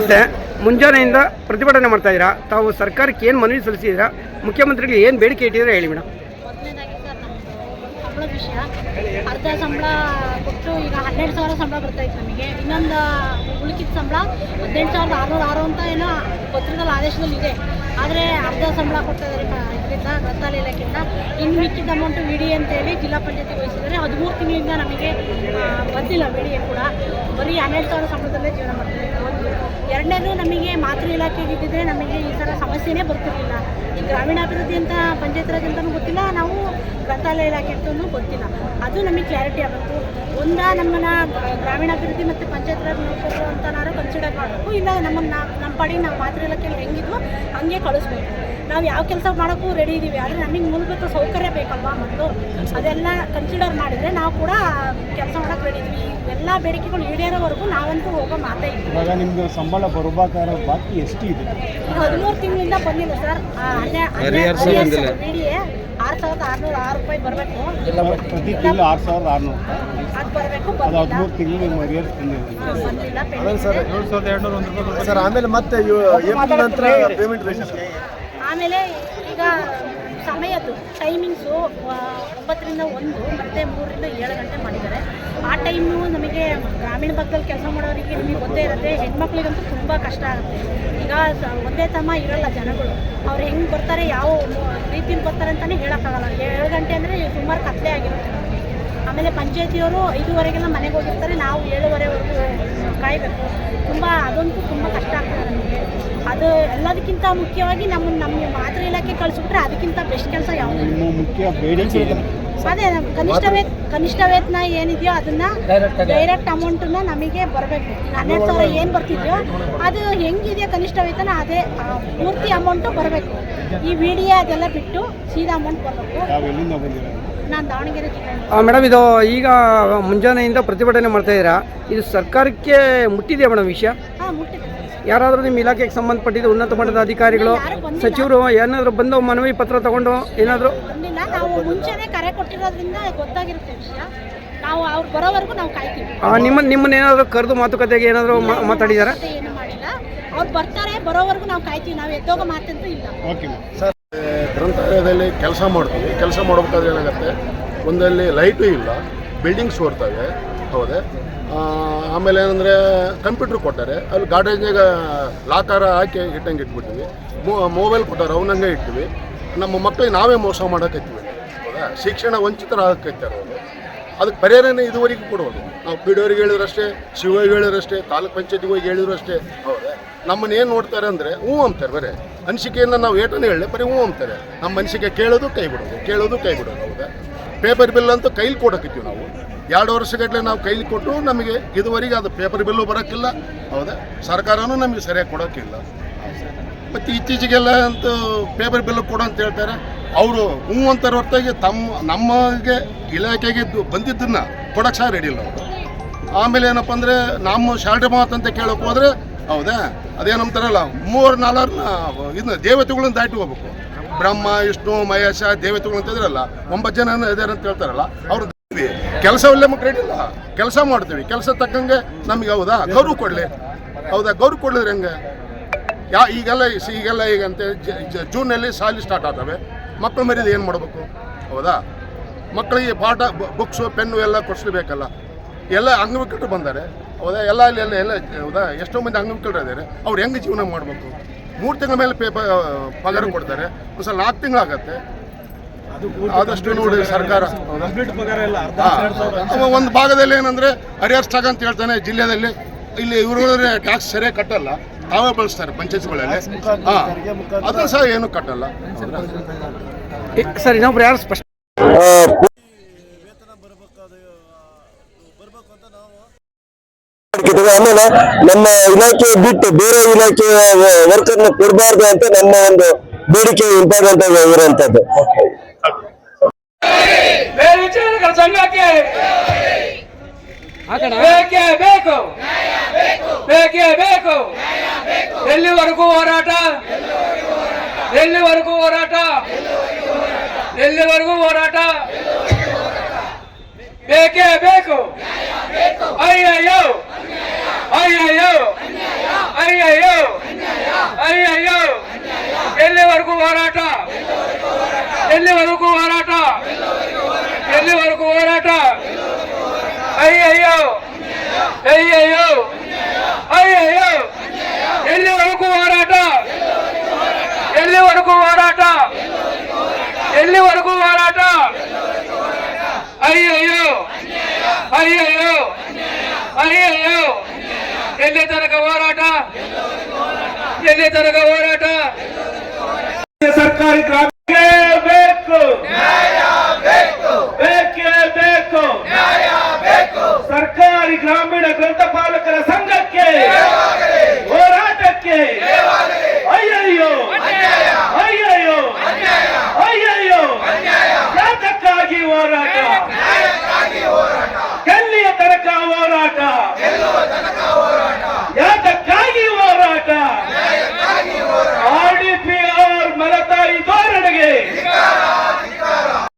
ನಮಸ್ತೆ. ಮುಂಜಾನೆಯಿಂದ ಪ್ರತಿಭಟನೆ ಮಾಡ್ತಾ ಇದ್ದೀರಾ? ತಾವು ಸರ್ಕಾರಕ್ಕೆ ಏನು ಮನವಿ ಸಲ್ಲಿಸಿದ್ದೀರಾ? ಮುಖ್ಯಮಂತ್ರಿಗೆ ಏನು ಬೇಡಿಕೆ ಇಟ್ಟಿದ್ದೀರಾ ಹೇಳಿ ಮೇಡಮ್. ಮೊದಲನೇದಾಗಿ ಸರ್ ವಿಷಯ. ಅರ್ಧ ಸಂಬಳ ಕೊಟ್ಟು ಈಗ ಹನ್ನೆರಡು ಸಾವಿರ ಸಂಬಳ ಬರ್ತಾ ಇತ್ತು ನಮಗೆ. ಇನ್ನೊಂದು ಉಳಿಕಿದ ಸಂಬಳ ಹದಿನೆಂಟು ಸಾವಿರದ ಆರುನೂರ ಆರು ಅಂತ ಏನೋ ಪತ್ರದಲ್ಲಿ ಆದೇಶದಲ್ಲಿ ಇದೆ. ಆದರೆ ಅರ್ಧ ಸಂಬಳ ಕೊಡ್ತಾ ಇದ್ದಾರೆ ಇದರಿಂದ, ಗ್ರಂಥಾಲಯ ಇಲಾಖೆಯಿಂದ. ಇನ್ನು ಮಿಕ್ಕಿದ ಅಮೌಂಟು ವಿಡಿ ಅಂತೇಳಿ ಜಿಲ್ಲಾ ಪಂಚಾಯತಿ ವಹಿಸಿದರೆ ಹದಿಮೂರು ತಿಂಗಳಿಂದ ನಮಗೆ ಬಂದಿಲ್ಲ ವಿ ಕೂಡ. ಬರೀ ಹನ್ನೆರಡು ಸಾವಿರ ಸಂಬಳದಲ್ಲೇ ಜೀವನ ಮಾಡ್ತಾರೆ ಒಂದು ಎರಡನೇದು ನಮಗೆ ಮಾತೃ ಇಲಾಖೆಗೆ ಇದ್ದಿದ್ರೆ ನಮಗೆ ಈ ಥರ ಸಮಸ್ಯೆನೇ ಬರ್ತಿರ್ಲಿಲ್ಲ. ಈ ಗ್ರಾಮೀಣಾಭಿವೃದ್ಧಿ ಅಂತ ಪಂಚಾಯತ್ ರಾಜ್ ಅಂತಲೂ ಗೊತ್ತಿಲ್ಲ ನಾವು ಗ್ರಂಥಾಲಯ ಇಲಾಖೆ ಅಂತಲೂ ಗೊತ್ತಿಲ್ಲ. ಅದು ನಮಗೆ ಕ್ಲಾರಿಟಿ ಆಗಬೇಕು. ಒಂದ ನಮ್ಮನ್ನ ಗ್ರಾಮೀಣಾಭಿವೃದ್ಧಿ ಮತ್ತು ಪಂಚಾಯತ್ ರಾಜ್ ನೌಕರರು ಅಂತ ನಾವು ಕನ್ಸಿಡರ್ ಮಾಡಬೇಕು. ಇಲ್ಲ ನಮ್ಮನ್ನ ನಮ್ಮ ಪಾಡಿಗೆ ನಾವು ಮಾತೃ ಇಲಾಖೆಯಲ್ಲಿ ಹೆಂಗಿದ್ವು ಹಂಗೆ ಕಳಿಸ್ಬೇಕು. ನಾವು ಯಾವ ಕೆಲಸ ಮಾಡೋಕ್ಕೂ ರೆಡಿ ಇದ್ದೀವಿ ಆದರೆ ನಮಗೆ ಮೂಲಭೂತ ಸೌಕರ್ಯ ಬೇಕಲ್ವಾ ಮತ್ತು ಅದೆಲ್ಲ ಕನ್ಸಿಡರ್ ಮಾಡಿದರೆ ನಾವು ಕೂಡ ಕೆಲಸ ಮಾಡೋಕ್ಕೆ ರೆಡಿ ಇದ್ದೀವಿ ಎಲ್ಲ ಬೇಡಿಕೆಗಳು ಈಡೇರೋವರೆಗೂ ನಾವಂತೂ ಹೋಗೋ ಮಾತೇ ಇಲ್ಲ. ಇವಾಗ ನಿಮ್ಮದು ಸಂಬಳ ಬರಬೇಕಾದ ಬಾಕಿ ಎಷ್ಟು ಇದೆ ಹದಿಮೂರು ತಿಂಗಳಿಂದ ಬಂದಿಲ್ಲ ಸರ್. ಆರು ಸಾವಿರದ ಆರುನೂರ ಆರು ರೂಪಾಯಿ ಬರಬೇಕು. ಪ್ರತಿ ತಿಂಗಳು ಆರು ಸಾವಿರದ ಆರುನೂರು. ಅದು ಬರಬೇಕು ಅದು ಹದಿಮೂರು ತಿಂಗಳು ನಿಮ್ಮ ಅರಿಯರ್ಸ್ ಬಂದಿದೆ ಹಾ, ಬಂದಿಲ್ಲ pending ಇದೆ. ಸರ್ ಆಮೇಲೆ ಮತ್ತೆ ಏಪ್ರಿಲ್ ನಂತರ ಪೇಮೆಂಟ್ ಆಮೇಲೆ ಈಗ ಸಮಯದ್ದು ಟೈಮಿಂಗ್ಸು ಒಂಬತ್ತರಿಂದ ಒಂದು, ಮತ್ತು ಮೂರರಿಂದ ಏಳು ಗಂಟೆ ಮಾಡಿದ್ದಾರೆ. ಆ ಟೈಮು ನಮಗೆ ಗ್ರಾಮೀಣ ಭಾಗದಲ್ಲಿ ಕೆಲಸ ಮಾಡೋರಿಗೆ ನಿಮಗೆ ಗೊತ್ತೇ ಇರುತ್ತೆ. ಹೆಣ್ಮಕ್ಳಿಗಂತೂ ತುಂಬ ಕಷ್ಟ ಆಗುತ್ತೆ. ಈಗ ಒಂದೇ ತಮ್ಮ ಇರಲ್ಲ ಜನಗಳು. ಅವ್ರು ಹೆಂಗೆ ಬರ್ತಾರೆ, ಯಾವ ರೀತಿಯಿಂದ ಬರ್ತಾರೆ ಅಂತಲೇ ಹೇಳೋಕ್ಕಾಗಲ್ಲ. ಏಳು ಗಂಟೆ ಅಂದರೆ ಸುಮಾರು ಕತ್ತಲೆ ಆಗಿರುತ್ತೆ. ಆಮೇಲೆ ಪಂಚಾಯತಿಯವರು ಐದುವರೆಗೆಲ್ಲ ಮನೆಗೆ ಹೋಗಿರ್ತಾರೆ. ನಾವು ಏಳುವರೆವರೆಗೂ ಕಾಯಬೇಕು. ತುಂಬ ಅದಂತೂ ತುಂಬ ಕಷ್ಟ ಆಗ್ತದೆ ನಮಗೆ. ಅದು ಎಲ್ಲದಕ್ಕಿಂತ ಮುಖ್ಯವಾಗಿ ನಮ್ಮ ನಮ್ಮ ಮಾತೃ ಇಲಾಖೆ ಕಳಿಸ್ಬಿಟ್ರೆ ಅದಕ್ಕಿಂತ ಬೆಸ್ಟ್ ಕೆಲಸ ಯಾವುದು? ಮುಖ್ಯ ಬೇಡಿಕೆ ಅದೇ ನಮ್ಮ ಕನಿಷ್ಠ ವೇತ ಕನಿಷ್ಠ ವೇತನ ಏನಿದೆಯೋ ಅದನ್ನ ಡೈರೆಕ್ಟ್ ಅಮೌಂಟನ್ನ ನಮಗೆ ಬರಬೇಕು. ಹನ್ನೆರಡು ಸಾವಿರ ಏನು ಬರ್ತಿದ್ಯೋ ಅದು ಹೆಂಗಿದೆಯೋ ಕನಿಷ್ಠ ವೇತನ ಅದೇ ಪೂರ್ತಿ ಅಮೌಂಟು ಬರಬೇಕು. ಈ ವಿಡಿಯೋ ಡಿ ಅದೆಲ್ಲ ಬಿಟ್ಟು ಸೀದಾ ಅಮೌಂಟ್ ಬರಬೇಕು. ನಾನು ದಾವಣಗೆರೆ ಜಿಲ್ಲೆ ಮೇಡಮ್ ಇದು ಈಗ ಮುಂಜಾನೆಯಿಂದ ಪ್ರತಿಭಟನೆ ಮಾಡ್ತಾ ಇದ್ದೀರಾ? ಇದು ಸರ್ಕಾರಕ್ಕೆ ಮುಟ್ಟಿದೆಯಾ ಮೇಡಮ್ ವಿಷಯ? ಯಾರಾದರೂ ನಿಮ್ಮ ಇಲಾಖೆಗೆ ಸಂಬಂಧಪಟ್ಟಿದ್ದು ಉನ್ನತ ಮಟ್ಟದ ಅಧಿಕಾರಿಗಳು ಸಚಿವರು ಏನಾದರೂ ಬಂದು ಮನವಿ ಪತ್ರ ತಗೊಂಡು ಏನಾದರೂ? ಬಂದಿಲ್ಲ. ನಾವು ಮುಂಚೆನೆ ಕರೆ ಕೊಟ್ಟಿರೋದ್ರಿಂದ ಗೊತ್ತಾಗಿರುತ್ತೆ ವಿಷಯ. ನಾವು ಅವ್ರು ಬರೋವರೆಗೂ ನಾವು ಕಾಯ್ತೀವಿ. ನಿಮ್ಮ ನಿಮ್ಮನ್ನೇನಾದರೂ ಕರೆದು ಮಾತುಕತೆಗೆ ಏನಾದರೂ ಮಾತಾಡಿದಾರಾ? ಏನು ಮಾಡಿಲ್ಲ. ಅವ್ರು ಬರ್ತಾರೆ ಬರೋವರೆಗೂ ನಾವು ಕಾಯ್ತೀವಿ. ನಾವು ಎದ್ದೋಗೋ ಮಾತಂತೂ ಇಲ್ಲ. ಓಕೆ ಸರ್ ಗ್ರಂಥಾಲಯದಲ್ಲಿ ಕೆಲಸ ಮಾಡ್ತೀವಿ. ಕೆಲಸ ಮಾಡಬೇಕಾದ್ರೆ ಏನಾಗುತ್ತೆ? ಒಂದಲ್ಲಿ ಲೈಟು ಇಲ್ಲ. ಬಿಲ್ಡಿಂಗ್ಸ್ ಓಡ್ತವೆ. ಹೌದೇ? ಆಮೇಲೆ ಏನಂದರೆ ಕಂಪ್ಯೂಟ್ರ್ ಕೊಟ್ಟಾರೆ ಅಲ್ಲಿ ಗಾರ್ಡೇಜ್ನಾಗ ಲಾಕಾರ ಹಾಕಿ ಇಟ್ಟಂಗೆ ಇಟ್ಬಿಟ್ಟಿವಿ ಮೊಬೈಲ್ ಕೊಟ್ಟಾರೆ ಅವನಂಗೆ ಇಟ್ಟಿವಿ ನಮ್ಮ ಮಕ್ಕಳಿಗೆ ನಾವೇ ಮೋಸ ಮಾಡೋಕೈತಿವಿ. ಹೌದಾ? ಶಿಕ್ಷಣ ವಂಚಿತರಾಗೈತಾರೆ ಅವರು. ಅದಕ್ಕೆ ಪರಿಹಾರನೇ ಇದುವರೆಗೂ ಕೊಡೋದು. ನಾವು ಪಿ ಡಿ ಅವ್ರಿಗೆ ಹೇಳಿದ್ರಷ್ಟೇ ಶಿವಗೆ ಹೇಳಿದ್ರಷ್ಟೇ ತಾಲೂಕ್ ಪಂಚಾಯತಿಗೆ ಹೋಗಿ ಹೇಳಿದ್ರು ಅಷ್ಟೇ. ಹೌದಾ? ನಮ್ಮನ್ನ ಏನು ನೋಡ್ತಾರೆ ಅಂದರೆ ಹ್ಞೂ ಅಂತಾರೆ ಬರೀ. ಅನಿಸಿಕೆಯನ್ನು ನಾವು ಏಟನ್ನು ಹೇಳಿ ಬರೀ ಹ್ಞೂ ಅಂತಾರೆ. ನಮ್ಮ ಅನಿಸಿಕೆ ಕೇಳೋದು ಕೈ ಬಿಡೋದು, ಕೇಳೋದು ಕೈ ಬಿಡೋದು, ಹೌದಾ? ಪೇಪರ್ ಬಿಲ್ ಅಂತೂ ಕೈಲಿ ಕೊಡೋಕಿತ್ತೀವಿ ನಾವು. ಎರಡು ವರ್ಷಗಟ್ಟಲೆ ನಾವು ಕೈಲಿ ಕೊಟ್ಟರು ನಮಗೆ ಇದುವರೆಗೆ ಅದು ಪೇಪರ್ ಬಿಲ್ಲು ಬರೋಕ್ಕಿಲ್ಲ ಹೌದಾ? ಸರ್ಕಾರನೂ ನಮಗೆ ಸರಿಯಾಗಿ ಕೊಡೋಕ್ಕಿಲ್ಲ ಮತ್ತು ಇತ್ತೀಚೆಗೆಲ್ಲ ಅಂತೂ ಪೇಪರ್ ಬಿಲ್ಲು ಕೊಡು ಅಂತ ಹೇಳ್ತಾರೆ. ಅವರು ಹ್ಞೂ ಅಂತಾರೆ ಹೊರತಾಗಿ ತಮ್ಮ, ನಮಗೆ ಇಲಾಖೆಗೆ ಬಂದಿದ್ದನ್ನು ಕೊಡಕ್ಕೆ ಸಹ ರೆಡಿ ಇಲ್ಲ ಆಮೇಲೆ ಏನಪ್ಪ ಅಂದರೆ, ನಮ್ಮ ಶಾಲ್ಟಿ ಮಾತು ಅಂತ ಕೇಳೋಕೆ ಹೋದ್ರೆ ಹೌದಾ? ಅದೇನಂತಾರಲ್ಲ ಮೂರು ನಾಲ್ವರನ್ನ ಇದನ್ನ ದೇವತೆಗಳನ್ನ ದಾಟಿ ಹೋಗ್ಬೇಕು. ಬ್ರಹ್ಮ, ವಿಷ್ಣು, ಮಹೇಶ, ದೇವತೆಗಳು ಅಂತ ಇದ್ರಲ್ಲ, ಒಂಬತ್ತು ಜನ ಇದಾರೆ ಅಂತ ಹೇಳ್ತಾರಲ್ಲ, ಅವ್ರು ಕೆಲಸವಲ್ಲೇ ಮಕ್ಕಳು ಇಲ್ಲ ಕೆಲಸ ಮಾಡ್ತೀವಿ. ಕೆಲಸ ತಕ್ಕಂಗೆ ನಮಗೆ ಹೌದಾ? ಗೌರವ ಕೊಡಲಿ. ಹೌದಾ? ಗೌರವ ಕೊಡ್ಲಿದ್ರೆ ಹೆಂಗೆ? ಯಾ, ಈಗೆಲ್ಲ ಈಗೆಲ್ಲ ಈಗ ಅಂತ, ಜ- ಜೂನಲ್ಲಿ ಶಾಲೆ ಸ್ಟಾರ್ಟ್ ಆಗ್ತವೆ. ಮಕ್ಕಳು ಮರ್ಯಾದೆ ಏನು ಮಾಡಬೇಕು? ಹೌದಾ? ಮಕ್ಕಳಿಗೆ ಪಾಠ ಬುಕ್ಸು ಪೆನ್ನು ಎಲ್ಲ ಕೊಡಿಸ್ಲೇಬೇಕಲ್ಲ. ಎಲ್ಲ ಅಂಗವಿಕಟ್ಟು ಬಂದ್ದಾರೆ ಹೌದಾ? ಎಲ್ಲ ಅಲ್ಲಿ ಎಲ್ಲ ಎಲ್ಲ ಹೌದಾ? ಎಷ್ಟೋ ಮಂದಿ ಅಂಗವಿಕಲರು ಇದ್ದಾರೆ ಅವ್ರು ಹೆಂಗೆ ಜೀವನ ಮಾಡಬೇಕು? ಮೂರು ತಿಂಗಳ ಮೇಲೆ ಪೇಪರ್ ಪಗಾರ ಕೊಡ್ತಾರೆ. ಒಂದು ಸಲ ನಾಲ್ಕು ತಿಂಗಳಾಗತ್ತೆ ಆದಷ್ಟು ನೋಡಿ ಸರ್ಕಾರ. ಒಂದು ಭಾಗದಲ್ಲಿ ಏನಂದ್ರೆ ಹರಿಹರ್ ಸ್ಟಾಕ್ ಅಂತ ಹೇಳ್ತಾನೆ ಜಿಲ್ಲೆಯಲ್ಲಿ. ಇಲ್ಲಿ ಇವರು ಟ್ಯಾಕ್ಸ್ ಸರಿಯಾಗಿ ಕಟ್ಟಲ್ಲ. ತಾವೇ ಬಳಸ್ತಾರೆ ಪಂಚಾಯತ್ಗಳಲ್ಲಿ. ಅದನ್ನು ಅದನ್ನ ಸಹ ಏನು ಕಟ್ಟಲ್ಲ. ಸರ್ ಇನ್ನೊಬ್ರು ಯಾರು ಸ್ಪಷ್ಟ ಮಾಡ್ತಿದ್ದೀವಿ. ಆಮೇಲೆ ನಮ್ಮ ಇಲಾಖೆ ಬಿಟ್ಟು ಬೇರೆ ಇಲಾಖೆ ವರ್ಕರ್ನ ಕೊಡಬಾರ್ದು ಅಂತ ನಮ್ಮ ಒಂದು ಬೇಡಿಕೆ ಇಂಪಾರ್ಟೆಂಟ್ ಆಗಿ ಇರುವಂತದ್ದು. ಸಂಘಕ್ಕೆ ಬೇಕೇ ಬೇಕು. ಬೇಕೇ ಬೇಕು. ಎಲ್ಲಿವರೆಗೂ ಹೋರಾಟ? ಎಲ್ಲಿವರೆಗೂ ಹೋರಾಟ? ಎಲ್ಲಿವರೆಗೂ ಹೋರಾಟ? ಬೇಕೇ ಬೇಕು. ಅಯ್ಯಯ್ಯೋ ಅಯ್ಯಯ್ಯೋ ಅಯ್ಯಯ್ಯೋ ಅಯ್ಯಯ್ಯೋ ಎಲ್ಲಿವರೆಗೂ ಹೋರಾಟ ಎಲ್ಲಿವರೆಗೂ ಹೋರಾಟ ಎಲ್ಲಿವರೆಗೂ ಹೋರಾಟ ಅಯ್ಯಯ್ಯೋ ಅಯ್ಯಯ್ಯೋ ಅಯ್ಯಯ್ಯೋ ಎಲ್ಲಿವರೆಗೂ ಹೋರಾಟ ಎಲ್ಲಿವರೆಗೂ ಹೋರಾಟ ಎಲ್ಲಿವರೆಗೂ ಹೋರಾಟ ಅಯ್ಯಯ್ಯೋ ಅಯ್ಯಯ್ಯೋ ಅಯ್ಯಯ್ಯೋ ಎಲ್ಲಿ ತನಕ ಹೋರಾಟ ಎಲ್ಲಿ ತನಕ ಹೋರಾಟ ಸರ್ಕಾರಿ ಗ್ರಾಮಕ್ಕೆ ಬೇಕು. ಬೇಕೇ ಬೇಕು. ಸರ್ಕಾರಿ ಗ್ರಾಮೀಣ ಗ್ರಂಥಪಾಲಕ